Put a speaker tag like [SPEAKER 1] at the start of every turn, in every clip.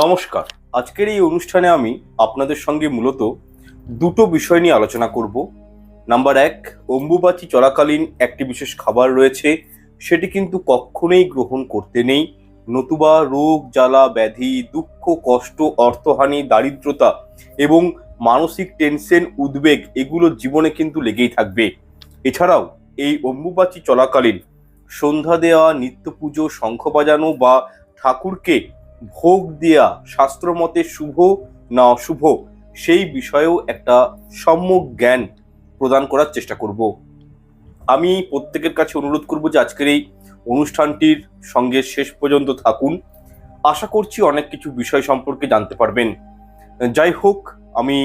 [SPEAKER 1] নমস্কার। আজকের এই অনুষ্ঠানে আমি আপনাদের সঙ্গে মূলত দুটো বিষয় নিয়ে আলোচনা করব। নাম্বার এক, অম্বুবাচী চলাকালীন একটি বিশেষ খাবার রয়েছে, সেটি কিন্তু কখনোই গ্রহণ করতে নেই। নতুবা রোগ, জ্বালা, ব্যাধি, দুঃখ, কষ্ট, অর্থহানি, দারিদ্রতা এবং মানসিক টেনশন, উদ্বেগ এগুলো জীবনে কিন্তু লেগেই থাকবে। এছাড়াও এই অম্বুবাচী চলাকালীন সন্ধ্যা দেওয়া, নিত্য পুজো, শঙ্খ বাজানো বা ঠাকুরকে ভোগ দেয়া শাস্ত্রমতে শুভ না অশুভ, সেই বিষয়েও একটা সম্যক জ্ঞান প্রদান করার চেষ্টা করব। আমি প্রত্যেকের কাছে অনুরোধ করব যে আজকের এই অনুষ্ঠানটির সঙ্গে শেষ পর্যন্ত থাকুন। আশা করছি অনেক কিছু বিষয় সম্পর্কে জানতে পারবেন। যাই হোক, আমি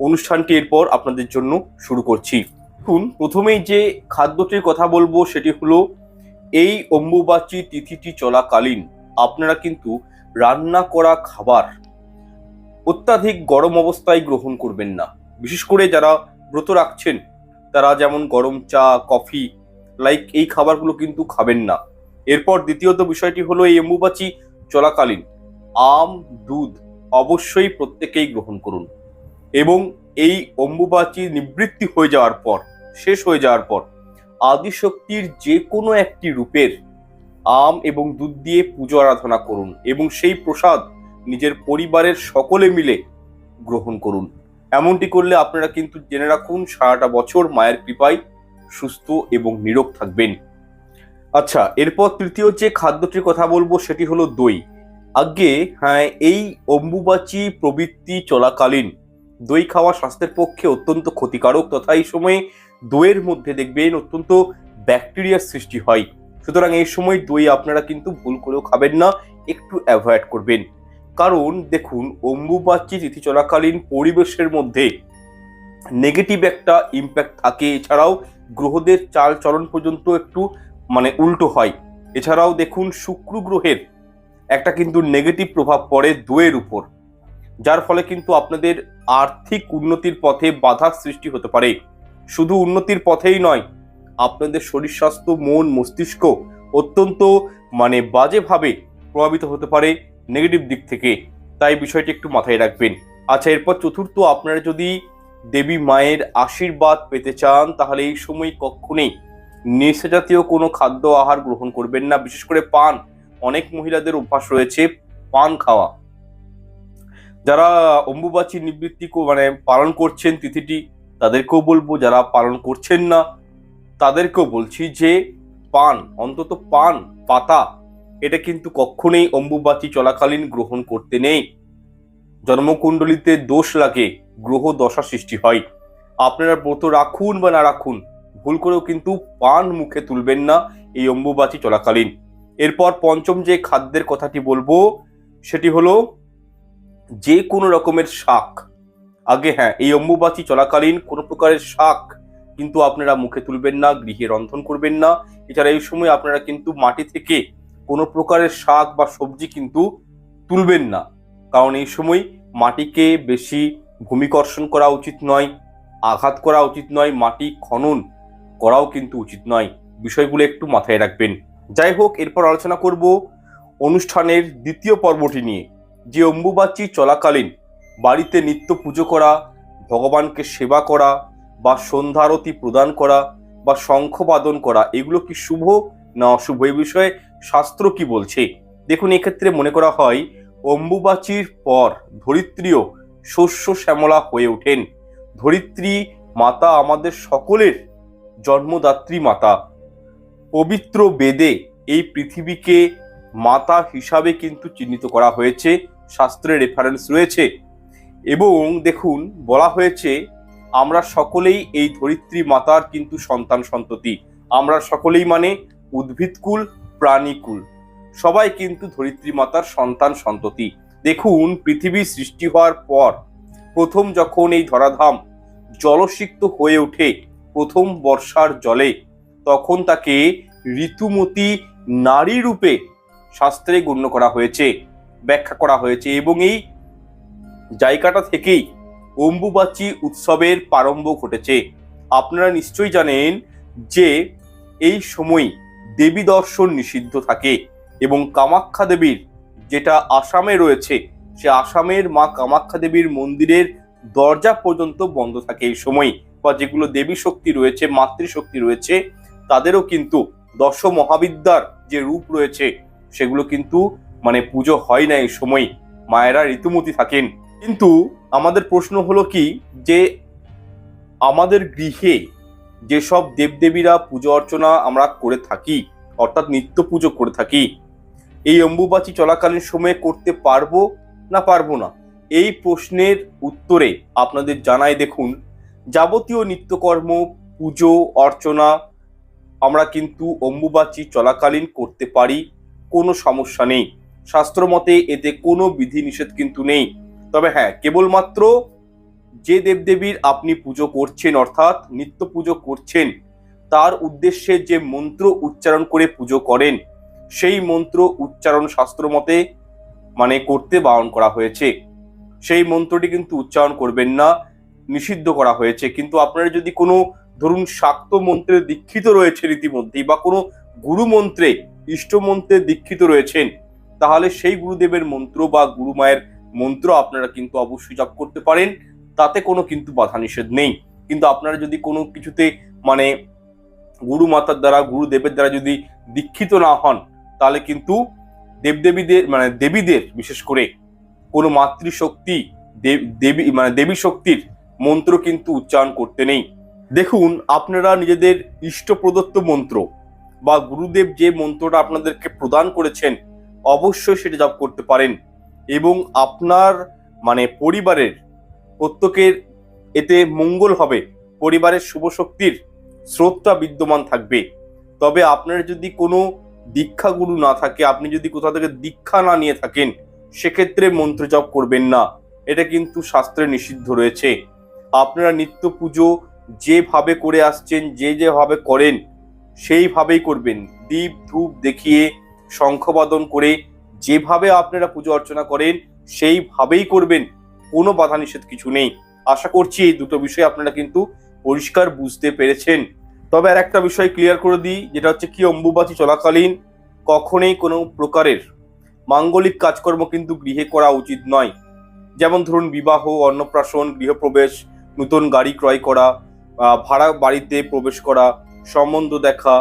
[SPEAKER 1] অনুষ্ঠানটি এরপর আপনাদের জন্য শুরু করছি। দেখুন, প্রথমেই যে খাদ্যটির কথা বলব সেটি হলো, এই অম্বুবাচী তিথিটি চলাকালীন, আপনারা কিন্তু রান্না করা খাবার অত্যাধিক গরম অবস্থায় গ্রহণ করবেন না। বিশেষ করে যারা ব্রত রাখছেন, তারা যেমন গরম চা, কফি লাইক এই খাবারগুলো কিন্তু খাবেন না। এরপর দ্বিতীয়ত বিষয়টি হলো এই অম্বুবাচী চলাকালীন আম, দুধ অবশ্যই প্রত্যেকেই গ্রহণ করুন এবং এই অম্বুবাচি নিবৃত্তি হয়ে যাওয়ার পর, শেষ হয়ে যাওয়ার পর, আদিশক্তির যে কোনো একটি রূপের আম এবং দুধ দিয়ে পুজো আরাধনা করুন এবং সেই প্রসাদ নিজের পরিবারের সকলে মিলে গ্রহণ করুন। এমনটি করলে আপনারা কিন্তু জেনে রাখুন সারাটা বছর মায়ের কৃপায় সুস্থ এবং নিরোগ থাকবেন। আচ্ছা এরপর তৃতীয় যে খাদ্যটির কথা বলব সেটি হলো দই। আগে হ্যাঁ এই অম্বুবাচী প্রবৃত্তি চলাকালীন দই খাওয়া স্বাস্থ্যের পক্ষে অত্যন্ত ক্ষতিকারক, তথা এই সময়ে দইয়ের মধ্যে দেখবেন অত্যন্ত ব্যাকটেরিয়ার সৃষ্টি হয়। সুতরাং এই সময় দই আপনারা কিন্তু ভুল করেও খাবেন না, একটু অ্যাভয়েড করবেন। কারণ দেখুন, অম্বুবাচী তিথি চলাকালীন পরিবেশের মধ্যে নেগেটিভ একটা ইম্প্যাক্ট থাকে। এছাড়াও গ্রহদের চাল চলন পর্যন্ত একটু মানে উল্টো হয়। এছাড়াও দেখুন, শুক্র গ্রহের একটা কিন্তু নেগেটিভ প্রভাব পড়ে দইয়ের উপর। যার ফলে কিন্তু আপনাদের আর্থিক উন্নতির পথে বাধার সৃষ্টি হতে পারে। শুধু উন্নতির পথেই নয় আপনাদের শরীর স্বাস্থ্য, মন, মস্তিষ্ক অত্যন্ত মানে বাজেভাবে প্রভাবিত হতে পারে নেগেটিভ দিক থেকে। তাই বিষয়টি একটু মাথায় রাখবেন। আচ্ছা এরপর চতুর্থ, আপনারা যদি দেবী মায়ের আশীর্বাদ পেতে চান, তাহলে এই সময় কখনোই নেশা জাতীয় কোনো খাদ্য, আহার গ্রহণ করবেন না। বিশেষ করে পান। অনেক মহিলাদের অভ্যাস রয়েছে পান খাওয়া। যারা অম্বুবাচী নিবৃত্তি মানে পালন করছেন তিথিটি, তাদেরকেও বলব, যারা পালন করছেন না তাদেরকেও বলছি যে, পান, অন্তত পান, পাতা, এটা কিন্তু কখনোই অম্বুবাচী চলাকালীন গ্রহণ করতে নেই। জন্মকুণ্ডলিতে দোষ লাগে, গ্রহ দশা সৃষ্টি হয়। আপনারা ব্রত রাখুন বা না রাখুন, ভুল করেও কিন্তু পান মুখে তুলবেন না এই অম্বুবাচী চলাকালীন। এরপর পঞ্চম যে খাদ্যের কথাটি বলব, সেটি হলো যে কোনো রকমের শাক। আগে হ্যাঁ এই অম্বুবাচী চলাকালীন কোনো প্রকারের শাক কিন্তু আপনারা মুখে তুলবেন না, গৃহে রন্ধন করবেন না। এছাড়া এই সময় আপনারা কিন্তু মাটি থেকে কোনো প্রকারের শাক বা সবজি কিন্তু তুলবেন না। কারণ এই সময় মাটিকে বেশি ভূমিকর্ষণ করা উচিত নয়, আঘাত করা উচিত নয়, মাটি খনন করাও কিন্তু উচিত নয়। বিষয়গুলো একটু মাথায় রাখবেন। যাই হোক, এরপর আলোচনা করব অনুষ্ঠানের দ্বিতীয় পর্বটি নিয়ে। যে অম্বুবাচী চলাকালীন বাড়িতে নিত্য পুজো করা, ভগবানকে সেবা করা বা সন্ধ্যারতি প্রদান করা বা শঙ্খবাদন করা, এগুলো কি শুভ না অশুভ? এই বিষয়ে শাস্ত্র কি বলছে? দেখুন, এক্ষেত্রে মনে করা হয়, অম্বুবাচীর পর ধরিত্রীও শস্য শ্যামলা হয়ে ওঠেন। ধরিত্রী মাতা আমাদের সকলের জন্মদাত্রী মাতা। পবিত্র বেদে এই পৃথিবীকে মাতা হিসাবে কিন্তু চিহ্নিত করা হয়েছে। শাস্ত্রের রেফারেন্স রয়েছে। এবং দেখুন, বলা হয়েছে আমরা সকলেই এই ধরিত্রী মাতার কিন্তু সন্তান সন্ততি। আমরা সকলেই মানে উদ্ভিদকুল প্রাণীকুল সবাই কিন্তু ধরিত্রী মাতার সন্তান সন্ততি। দেখুন, পৃথিবী সৃষ্টি হওয়ার পর প্রথম যখন এই ধরাধাম জলসিক্ত হয়ে ওঠে প্রথম বর্ষার জলে, তখন তাকে ঋতুমতী নারী রূপে শাস্ত্রে গণ্য করা হয়েছে, ব্যাখ্যা করা হয়েছে এবং এই জায়গাটা থেকেই অম্বুবাচী উৎসবের প্রারম্ভ ঘটেছে। আপনারা নিশ্চয়ই জানেন যে এই সময় দেবী দর্শন নিষিদ্ধ থাকে এবং কামাখ্যা দেবীর যেটা আসামে রয়েছে, সে আসামের মা কামাখ্যা দেবীর মন্দিরের দরজা পর্যন্ত বন্ধ থাকে এই সময় বা যেগুলো দেবী শক্তি রয়েছে মাতৃশক্তি রয়েছে, তাদেরও কিন্তু দশ মহাবিদ্যার যে রূপ রয়েছে, সেগুলো কিন্তু মানে পুজো হয় না এই সময়। মায়েরা ঋতুমতি থাকেন। কিন্তু আমাদের প্রশ্ন হলো কি যে আমাদের গৃহে যেসব দেবদেবীরা পুজো অর্চনা আমরা করে থাকি, অর্থাৎ নিত্য পুজো করে থাকি, এই অম্বুবাচী চলাকালীন সময়ে করতে পারব না পারব না? এই প্রশ্নের উত্তরে আপনাদের জানাই দেখুন, যাবতীয় নিত্যকর্ম, পুজো, অর্চনা আমরা কিন্তু অম্বুবাচী চলাকালীন করতে পারি, কোনো সমস্যা নেই। শাস্ত্রমতে এতে কোনো বিধি নিষেধ কিন্তু নেই। তবে হ্যাঁ কেবলমাত্র যে দেবদেবীর আপনি পুজো করছেন, অর্থাৎ নিত্য পুজো করছেন, তার উদ্দেশ্যে যে মন্ত্র উচ্চারণ করে পুজো করেন, সেই মন্ত্র উচ্চারণ শাস্ত্র মতে মানে করতে বারণ করা হয়েছে। সেই মন্ত্রটি কিন্তু উচ্চারণ করবেন না, নিষিদ্ধ করা হয়েছে। কিন্তু আপনারা যদি কোনো ধরুন শাক্ত মন্ত্রে দীক্ষিত রয়েছে ইতিমধ্যেই বা কোনো গুরু মন্ত্রে, ইষ্ট মন্ত্রে দীক্ষিত রয়েছেন, তাহলে সেই গুরুদেবের মন্ত্র বা গুরু মায়ের মন্ত্র আপনারা কিন্তু অবশ্যই জপ করতে পারেন। তাতে কোনো কিন্তু বাধা নিষেধ নেই। কিন্তু আপনারা যদি কোনো কিছুতে মানে গুরু মাতার দ্বারা গুরুদেবের দ্বারা যদি দীক্ষিত না হন, তাহলে কিন্তু দেবদেবীদের মানে দেবীদের, বিশেষ করে কোনো মাতৃশক্তি দেব- দেবী মানে দেবী শক্তির মন্ত্র কিন্তু উচ্চারণ করতে নেই। দেখুন, আপনারা নিজেদের ইষ্ট প্রদত্ত মন্ত্র বা গুরুদেব যে মন্ত্রটা আপনাদেরকে প্রদান করেছেন, অবশ্যই সেটা জপ করতে পারেন। এবং আপনার মানে পরিবারের প্রত্যেকের এতে মঙ্গল হবে। পরিবারের শুভ শক্তির স্রোতটা বিদ্যমান থাকবে। তবে আপনার যদি কোনো দীক্ষা গুরু না থাকে, আপনি যদি কোথাও থেকে দীক্ষা না নিয়ে থাকেন, সেক্ষেত্রে মন্ত্র জপ করবেন না। এটা কিন্তু শাস্ত্রে নিষিদ্ধ রয়েছে। আপনারা নিত্য পুজো যেভাবে করে আসছেন, যে যেভাবে করেন, সেইভাবেই করবেন। দীপ ধূপ দেখিয়ে শঙ্খবাদন করে যেভাবে আপনারা পুজো অর্চনা করেন, সেইভাবেই করবেন। কোনো বাধা নিষেধ কিছু নেই। আশা করছি এই দুটো বিষয় আপনারা কিন্তু পরিষ্কার বুঝতে পেরেছেন। তবে আর একটা বিষয় ক্লিয়ার করে দিই, যেটা হচ্ছে কি অম্বুবাচী চলাকালীন কখনোই কোনো প্রকারের মাঙ্গলিক কাজকর্ম কিন্তু গৃহে করা উচিত নয়। যেমন ধরুন বিবাহ, অন্নপ্রাশন, গৃহপ্রবেশ, নতুন গাড়ি ক্রয় করা ভাড়া বাড়িতে প্রবেশ করা, সম্বন্ধ দেখা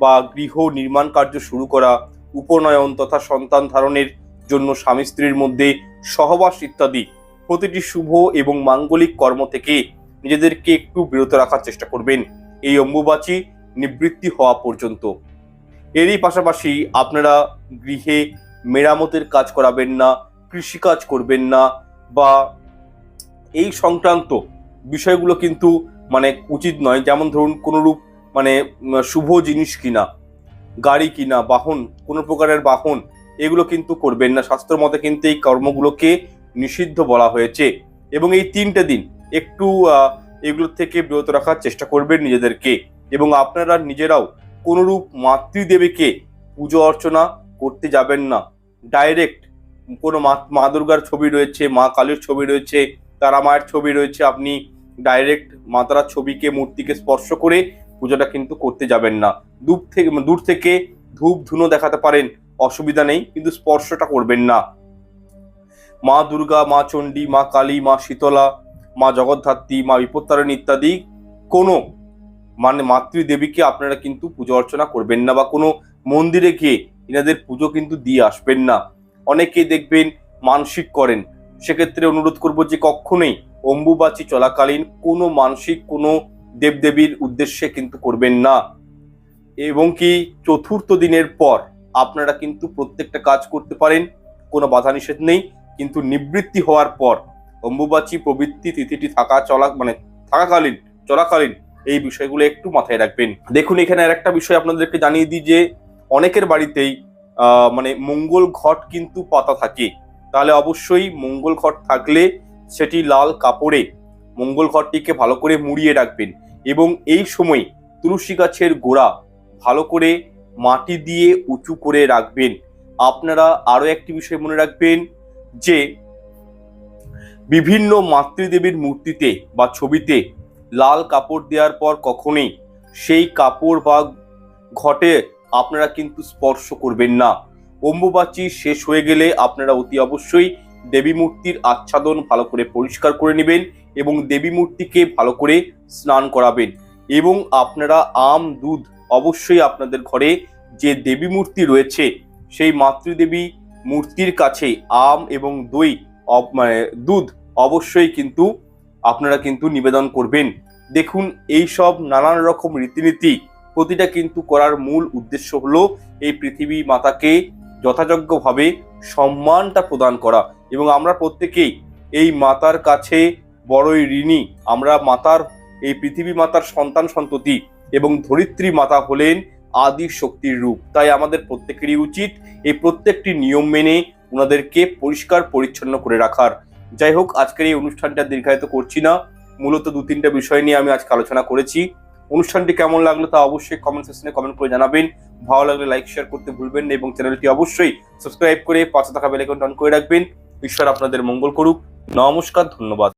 [SPEAKER 1] বা গৃহ নির্মাণ কার্য শুরু করা উপনয়ন তথা সন্তান ধারণের জন্য স্বামী স্ত্রীর মধ্যে সহবাস ইত্যাদি প্রতিটি শুভ এবং মাঙ্গলিক কর্ম থেকে নিজেদেরকে একটু বিরত রাখার চেষ্টা করবেন। এই অম্বুবাচী নিবৃত্তি হওয়া পর্যন্ত। এরই পাশাপাশি আপনারা গৃহে মেরামতের কাজ করাবেন না, কৃষিকাজ করবেন না বা এই সংক্রান্ত বিষয়গুলো কিন্তু মানে উচিত নয়। যেমন ধরুন কোনোরূপ মানে শুভ জিনিস কিনা। গাড়ি কিনা বাহন কোনো প্রকারের বাহন এগুলো কিন্তু করবেন না। শাস্ত্র মতে কিন্তু এই কর্মগুলোকে নিষিদ্ধ বলা হয়েছে। এবং এই তিনটে দিন একটু আহ, এগুলোর থেকে বিরত রাখার চেষ্টা করবেন নিজেদেরকে। এবং আপনারা নিজেরাও কোনোরূপ মাতৃদেবীকে পুজো অর্চনা করতে যাবেন না। ডাইরেক্ট কোনো মা মা দুর্গার ছবি রয়েছে মা কালীর ছবি রয়েছে তারা মায়ের ছবি রয়েছে আপনি ডাইরেক্ট মা তারার ছবিকে মূর্তিকে স্পর্শ করে পুজোটা কিন্তু করতে যাবেন না। দূর থেকে দূর থেকে ধূপ ধুনো দেখাতে পারেন, অসুবিধা নেই, কিন্তু স্পর্শটা করবেন না। মা দুর্গা, মা চণ্ডী, মা কালী, মা শীতলা, মা জগদ্ধাত্রী, মা বিপত্তারণী ইত্যাদি, কোনো মানে মাতৃদেবীকে আপনারা কিন্তু পুজো অর্চনা করবেন না বা কোনো মন্দিরে গিয়ে এনাদের পুজো কিন্তু দিয়ে আসবেন না। অনেকে দেখবেন মানসিক করেন। সেক্ষেত্রে অনুরোধ করব যে কখনোই অম্বুবাচী চলাকালীন কোনো মানসিক, কোনো দেবদেবীর উদ্দেশ্যে কিন্তু করবেন না। এবং কি চতুর্থ দিনের পর আপনারা কিন্তু প্রত্যেকটা কাজ করতে পারেন, কোনো বাধা নিষেধ নেই। কিন্তু নিবৃত্তি হওয়ার পর অম্বুবাচী প্রবৃত্তি তিথিটি থাকা চলা মানে থাকাকালীন, চলাকালীন এই বিষয়গুলো একটু মাথায় রাখবেন। দেখুন, এখানে আর একটা বিষয় আপনাদেরকে জানিয়ে দিই যে অনেকের বাড়িতেই মানে মঙ্গল ঘট কিন্তু পাতা থাকে। তাহলে অবশ্যই মঙ্গল ঘট থাকলে সেটি লাল কাপড়ে মঙ্গল ঘরটিকে ভালো করে মুড়িয়ে রাখবেন এবং এই সময় তুলসী গাছের গোড়া ভালো করে মাটি দিয়ে উঁচু করে রাখবেন। আপনারা আরও একটি বিষয় মনে রাখবেন যে, বিভিন্ন মাতৃদেবীর মূর্তিতে বা ছবিতে লাল কাপড় দেওয়ার পর কখনোই সেই কাপড় বা ঘটে আপনারা কিন্তু স্পর্শ করবেন না। অম্বুবাচী শেষ হয়ে গেলে আপনারা অতি অবশ্যই দেবী মূর্তির আচ্ছাদন ভালো করে পরিষ্কার করে নেবেন এবং দেবী মূর্তিকে ভালো করে স্নান করাবেন। এবং আপনারা আম, দুধ অবশ্যই আপনাদের ঘরে যে দেবী মূর্তি রয়েছে, সেই মাতৃদেবী মূর্তির কাছে আম এবং দই মানে দুধ অবশ্যই কিন্তু আপনারা কিন্তু নিবেদন করবেন। দেখুন, এই সব নানান রকম রীতিনীতি প্রতিটা কিন্তু করার মূল উদ্দেশ্য হলো এই পৃথিবী মাতাকে যথাযোগ্যভাবে সম্মানটা প্রদান করা। এবং আমরা প্রত্যেকেই এই মাতার কাছে বড়ই ঋণী। আমরা মাতার, এই পৃথিবী মাতার সন্তান সন্ততি এবং ধরিত্রী মাতা হলেন আদি শক্তির রূপ। তাই আমাদের প্রত্যেকেরই উচিত এই প্রত্যেকটি নিয়ম মেনে ওনাদেরকে পরিষ্কার, পরিচ্ছন্ন করে রাখার। যাই হোক, আজকের এই অনুষ্ঠানটা দীর্ঘায়িত করছি না। মূলত দু তিনটা বিষয় নিয়ে আমি আজকে আলোচনা করেছি। অনুষ্ঠানটি কেমন লাগল তা অবশ্যই কমেন্ট সেকশনে কমেন্ট করে জানাবেন। ভালো লাগলে লাইক শেয়ার করতে ভুলবেন না এবং চ্যানেলটি অবশ্যই সাবস্ক্রাইব করে পাশে থাকা বেলাইকন অন করে রাখবেন। ঈশ্বর আপনাদের মঙ্গল করুক। নমস্কার, ধন্যবাদ।